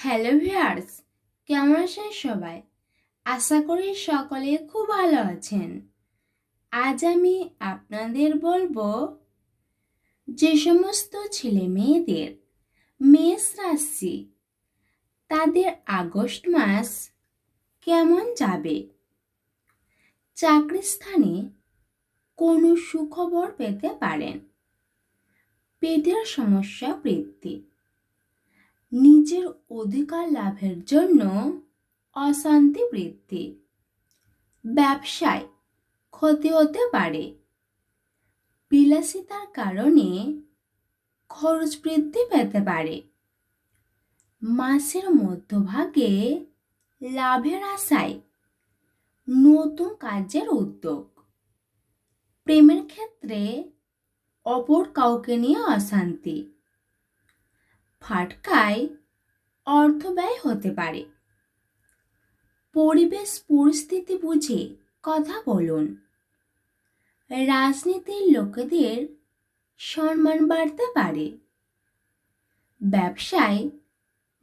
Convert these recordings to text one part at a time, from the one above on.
Hello viewers কেমন আছেন সবাই? আশা করি সকলে খুব ভালো আছেন। আজ আমি আপনাদের বলব যে সমস্ত ছেলে মেয়েদের মেষ রাশি, তাদের আগস্ট মাস কেমন যাবে? চাকরি স্থানে কোনো সুখবর পেতে পারেন। পেটের সমস্যা বৃদ্ধি। নিজের অধিকার লাভের জন্য অশান্তি বৃদ্ধি। ব্যবসায় ক্ষতি হতে পারে। বিলাসিতার কারণে খরচ বৃদ্ধি পেতে পারে। মাসের মধ্যভাগে লাভের আশায় নতুন কাজের উদ্যোগ। প্রেমের ক্ষেত্রে অপর কাউকে নিয়ে অশান্তি। ফাটকায় অর্থ ব্যয় হতে পারে। পরিবেশ পরিস্থিতি বুঝে কথা বলুন। রাজনীতির লোকেদের সম্মান বাড়তে পারে। ব্যবসায়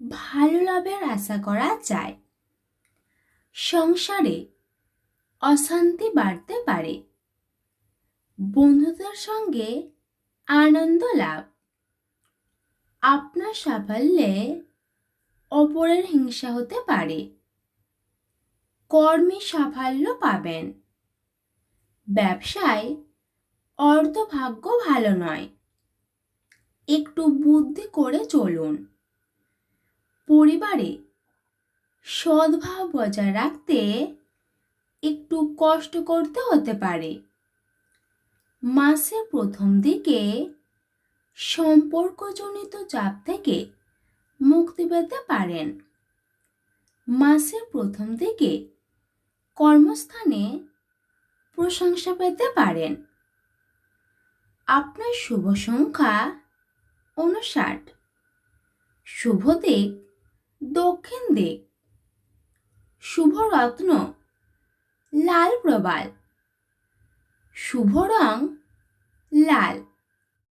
ভালো লাভের আশা করা যায়। সংসারে অশান্তি বাড়তে পারে। বন্ধুদের সঙ্গে আনন্দ লাভ। আপনার সাফল্যে অপরের হিংসা হতে পারে। কর্মে সাফল্য পাবেন। ব্যবসায় অর্থভাগ্য ভালো নয়। একটু বুদ্ধি করে চলুন। পরিবারে সদ্ভাব বজায় রাখতে একটু কষ্ট করতে হতে পারে। মাসের প্রথম দিকে সম্পর্কজনিত চাপ থেকে মুক্তি পেতে পারেন। মাসের প্রথম দিকে কর্মস্থানে প্রশংসা পেতে পারেন। আপনার শুভ সংখ্যা উনষাট শুভ দিক দক্ষিণ দিক। শুভ রত্ন লাল প্রবাল। শুভ রং লাল।